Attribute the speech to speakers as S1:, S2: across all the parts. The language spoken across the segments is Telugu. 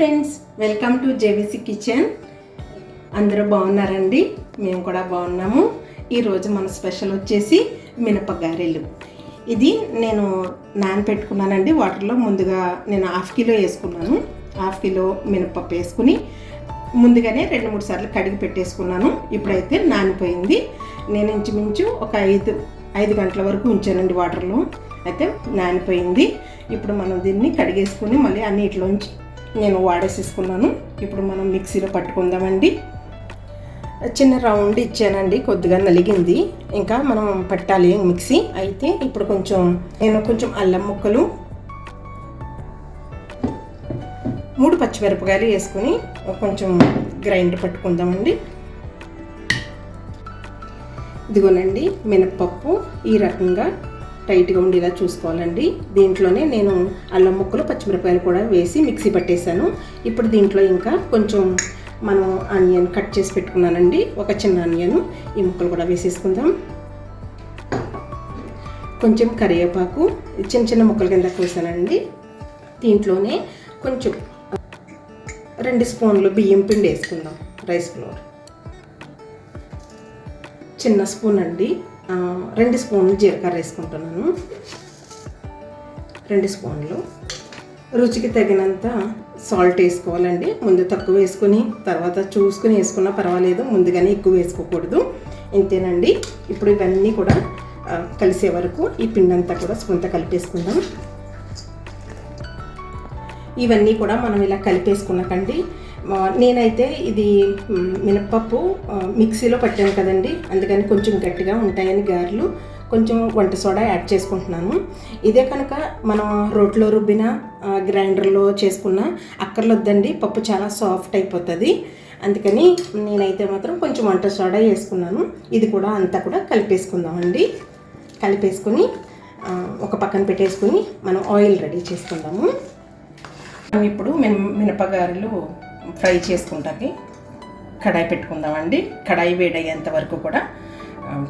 S1: Friends welcome to JBC kitchen. అందరూ బాగున్నారండి? మేము కూడా బాగున్నాము. ఈరోజు మన స్పెషల్ వచ్చేసి మినపగారెలు. ఇది నేను నానపెట్టుకున్నానండి. వాటర్లో ముందుగా నేను హాఫ్ కిలో వేసుకున్నాను. హాఫ్ కిలో మినపప్పు వేసుకుని ముందుగానే రెండు మూడు సార్లు కడిగి పెట్టేసుకున్నాను. ఇప్పుడైతే నానిపోయింది. నేను ఇంచుమించు ఒక ఐదు ఐదు గంటల వరకు ఉంచానండి వాటర్లో. అయితే నానిపోయింది. ఇప్పుడు మనం దీన్ని కడిగేసుకుని మళ్ళీ ఆ నీటిలోంచి నేను వాడేసేసుకున్నాను. ఇప్పుడు మనం మిక్సీలో పట్టుకుందామండి. చిన్న రౌండ్ ఇచ్చానండి కొద్దిగా నలిగింది. ఇంకా మనం పట్టాలి మిక్సీ. అయితే ఇప్పుడు కొంచెం నేను కొంచెం అల్లం ముక్కలు మూడు పచ్చిమిరపకాయలు వేసుకుని కొంచెం గ్రైండర్ పట్టుకుందామండి. ఇదిగోనండి మినప్పప్పు ఈ రకంగా టైట్గా ఉండేలా చూసుకోవాలండి. దీంట్లోనే నేను అల్లం ముక్కలు పచ్చిమిరపకాయలు కూడా వేసి మిక్సీ పట్టేశాను. ఇప్పుడు దీంట్లో ఇంకా కొంచెం మనం ఆనియన్ కట్ చేసి పెట్టుకున్నానండి. ఒక చిన్న ఆనియన్ ఈ ముక్కలు కూడా వేసేసుకుందాం. కొంచెం కరివేపాకు చిన్న చిన్న ముక్కల కింద కోసానండి. దీంట్లోనే కొంచెం రెండు స్పూన్లు బియ్యం పిండి వేసుకుందాం రైస్ ఫ్లోర్. చిన్న స్పూన్ అండి. రెండు స్పూన్లు జీలకర్ర వేసుకుంటున్నాను. రెండు స్పూన్లు. రుచికి తగినంత సాల్ట్ వేసుకోవాలండి. ముందు తక్కువ వేసుకొని తర్వాత చూసుకుని వేసుకున్నా పర్వాలేదు. ముందుగానే ఎక్కువ వేసుకోకూడదు. ఇంతేనండి. ఇప్పుడు ఇవన్నీ కూడా కలిసే వరకు ఈ పిండి అంతా కూడా స్పూన్తో కలిపేసుకుందాం. ఇవన్నీ కూడా మనం ఇలా కలిపేసుకున్నాకండి నేనైతే ఇది మినప్పప్పు మిక్సీలో పట్టాను కదండి. అందుకని కొంచెం గట్టిగా ఉంటాయని గారెలు. కొంచెం వంట సోడా యాడ్ చేసుకుంటున్నాను. ఇదే కనుక మనం రోట్లో రుబ్బిన గ్రైండర్లో చేసుకున్న అక్కర్లొద్దండి. పప్పు చాలా సాఫ్ట్ అయిపోతుంది. అందుకని నేనైతే మాత్రం కొంచెం వంట సోడా వేసుకున్నాను. ఇది కూడా అంతా కూడా కలిపేసుకుందామండి. కలిపేసుకుని ఒక పక్కన పెట్టేసుకుని మనం ఆయిల్ రెడీ చేసుకుందాము. మనం ఇప్పుడు మిన మినపగారెలు ఫ్రై చేసుకుంటాకి కడాయి పెట్టుకుందామండి. కడాయి వేడయ్యేంత వరకు కూడా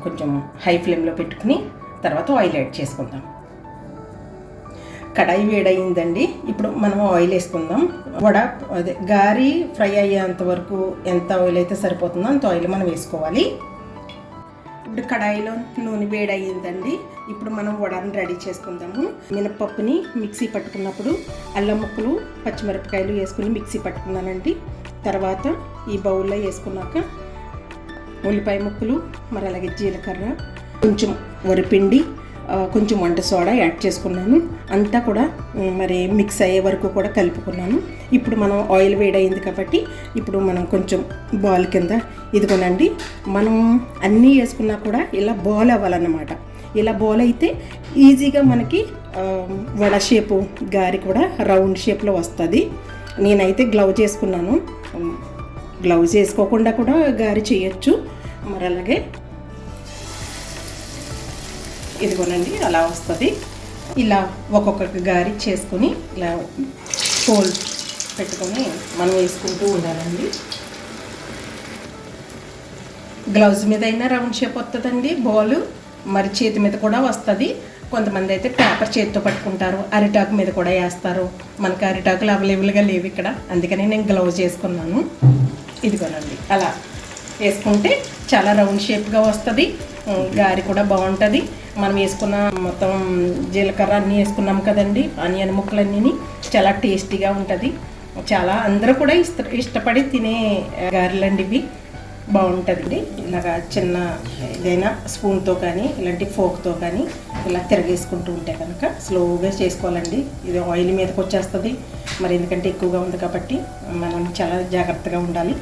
S1: కొంచెం హై ఫ్లేమ్లో పెట్టుకుని తర్వాత ఆయిల్ యాడ్ చేసుకుందాం. కడాయి వేడయిందండి ఇప్పుడు మనం ఆయిల్ వేసుకుందాం. వడ అదే గారి ఫ్రై అయ్యేంత వరకు ఎంత ఆయిల్ అయితే సరిపోతుందో అంత ఆయిల్ మనం వేసుకోవాలి. ఇప్పుడు కడాయిలో నూనె వేడయ్యిందండి. ఇప్పుడు మనం వడని రెడీ చేసుకుందాము. మినపప్పుని మిక్సీ పట్టుకున్నప్పుడు అల్లం ముక్కలు పచ్చిమిరపకాయలు వేసుకుని మిక్సీ పట్టుకున్నానండి. తర్వాత ఈ బౌల్లో వేసుకున్నాక ఉల్లిపాయ ముక్కలు మరి అలాగే జీలకర్ర కొంచెం వరిపిండి కొంచెం వంట సోడా యాడ్ చేసుకున్నాను. అంతా కూడా మరి మిక్స్ అయ్యే వరకు కూడా కలుపుకున్నాను. ఇప్పుడు మనం ఆయిల్ వేడైంది కాబట్టి ఇప్పుడు మనం కొంచెం బాల్ కింద ఇదిగోనండి మనం అన్నీ వేసుకున్నా కూడా ఇలా బాల్ అవ్వాలన్నమాట. ఇలా బాల్ అయితే ఈజీగా మనకి వడ షేపు గారి కూడా రౌండ్ షేప్లో వస్తుంది. నేనైతే గ్లౌజ్ చేసుకున్నాను గ్లవ్స్ గ్లౌజ్ వేసుకోకుండా కూడా గారి చేయొచ్చు. మరి అలాగే ఇదిగోనండి అలా వస్తుంది. ఇలా ఒక్కొక్క గారి చేసుకొని ఇలా హోల్ పెట్టుకొని మనం వేసుకుంటూ ఉండాలండి. గ్లౌజ్ మీద అయినా రౌండ్ షేప్ వస్తుందండి బాల్ మరి చేతి మీద కూడా వస్తుంది. కొంతమంది అయితే పేపర్ చేతితో పట్టుకుంటారు అరిటాకు మీద కూడా వేస్తారు. మనకి అరిటాకులు అవైలబుల్గా లేవు ఇక్కడ అందుకని నేను గ్లౌజ్ వేసుకున్నాను. ఇదిగోనండి అలా వేసుకుంటే చాలా రౌండ్ షేప్గా వస్తుంది. గారి కూడా బాగుంటుంది. మనం వేసుకున్న మొత్తం జీలకర్ర అన్నీ వేసుకున్నాం కదండి. ఆనియన్ ముక్కలన్నీ చాలా టేస్టీగా ఉంటుంది. చాలా అందరూ కూడా ఇష్ట ఇష్టపడి తినే గారెలండి ఇవి బాగుంటుంది ఇలాగా చిన్న ఏదైనా స్పూన్తో కానీ ఇలాంటి ఫోక్తో కానీ ఇలా తిరగేసుకుంటూ ఉంటే కనుక స్లోగా చేసుకోవాలండి. ఇది ఆయిల్ మీదకి వచ్చేస్తుంది మరి ఎందుకంటే ఎక్కువగా ఉంది కాబట్టి మనం చాలా జాగ్రత్తగా ఉండాలి.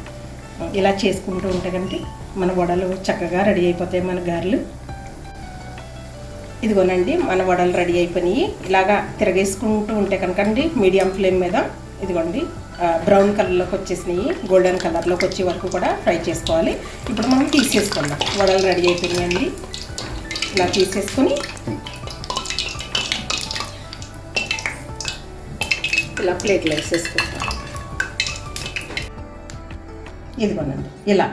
S1: ఇలా చేసుకుంటూ ఉంటే కనుక మన వడలు చక్కగా రెడీ అయిపోతాయి మన గారెలు. ఇదిగోనండి మన వడలు రెడీ అయిపోయినాయి. ఇలాగా తిరగేసుకుంటూ ఉంటే కనుక అండి మీడియం ఫ్లేమ్ మీద ఇదిగోండి బ్రౌన్ కలర్లోకి వచ్చేసినాయి. గోల్డెన్ కలర్లోకి వచ్చే వరకు కూడా ఫ్రై చేసుకోవాలి. ఇప్పుడు మనం తీసేసుకుందాం. వడలు రెడీ అయిపోయినాయండి ఇలా తీసేసుకొని ఇలా ప్లేట్లో వేసేసుకుంటాం ఇదిగోనండి ఇలా.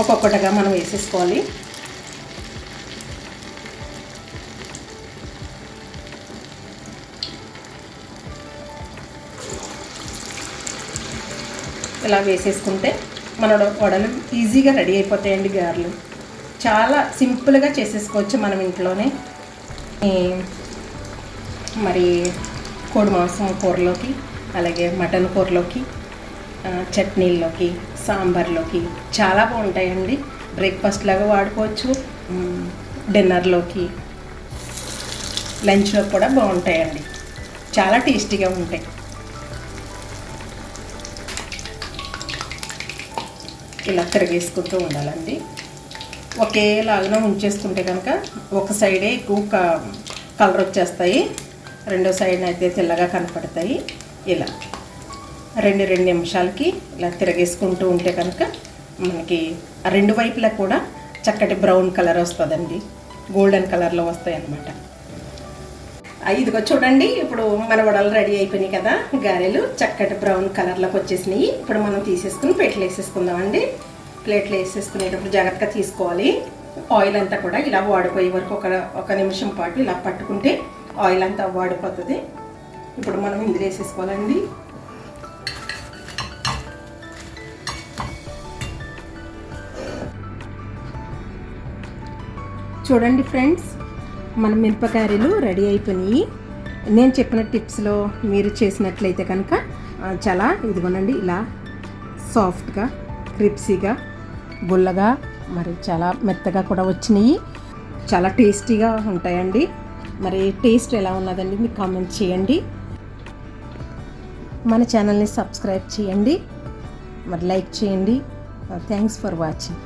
S1: ఒక్కొక్కటిగా మనం వేసేసుకోవాలి. ఇలా వేసేసుకుంటే మన వడలు ఈజీగా రెడీ అయిపోతాయండి గారెలు. చాలా సింపుల్గా చేసేసుకోవచ్చు మనం ఇంట్లోనే. మరి కోడి మాంసం కూరలోకి అలాగే మటన్ కూరలోకి చట్నీల్లోకి సాంబార్లోకి చాలా బాగుంటాయండి. బ్రేక్ఫాస్ట్ లాగా వాడుకోవచ్చు. డిన్నర్లోకి లంచ్లో కూడా బాగుంటాయండి. చాలా టేస్టీగా ఉంటాయి. ఇలా తిరగేసుకుంటూ ఉండాలండి. ఒకేలాగా ఉంచేసుకుంటే కనుక ఒక సైడే ఎక్కువ క- కలర్ వచ్చేస్తాయి. రెండో సైడ్ అయితే తెల్లగా కనపడతాయి. ఇలా. రెండు రెండు నిమిషాలకి ఇలా తిరగేసుకుంటూ ఉంటే కనుక మనకి ఆ రెండు వైపులా కూడా చక్కటి బ్రౌన్ కలర్ వస్తుందండి. గోల్డెన్ కలర్లో వస్తాయి అన్నమాట ఇదిగో చూడండి ఇప్పుడు మన వడలు రెడీ అయిపోయినాయి కదా గారెలు చక్కటి బ్రౌన్ కలర్లోకి వచ్చేసినాయి. ఇప్పుడు మనం తీసేసుకుని ప్లేట్లు వేసేసుకుందామండి. ప్లేట్లు వేసేసుకునేటప్పుడు జాగ్రత్తగా తీసుకోవాలి. ఆయిల్ అంతా కూడా ఇలా వాడిపోయే వరకు ఒక ఒక నిమిషం పాటు ఇలా పట్టుకుంటే ఆయిల్ అంతా వాడిపోతుంది. ఇప్పుడు మనం ఇందులో వేసేసుకోవాలండి. చూడండి ఫ్రెండ్స్ మన మిరపకాయలు రెడీ అయిపోయినాయి. నేను చెప్పిన టిప్స్లో మీరు చేసినట్లయితే కనుక చాలా ఇదిగోనండి ఇలా సాఫ్ట్గా క్రిప్సీగా గుల్లగా మరి చాలా మెత్తగా కూడా వచ్చినాయి. చాలా టేస్టీగా ఉంటాయండి. మరి టేస్ట్ ఎలా ఉన్నదండి మీకు కామెంట్ చేయండి. మన ఛానల్ని సబ్స్క్రైబ్ చేయండి. మరి లైక్ చేయండి. Thanks for watching.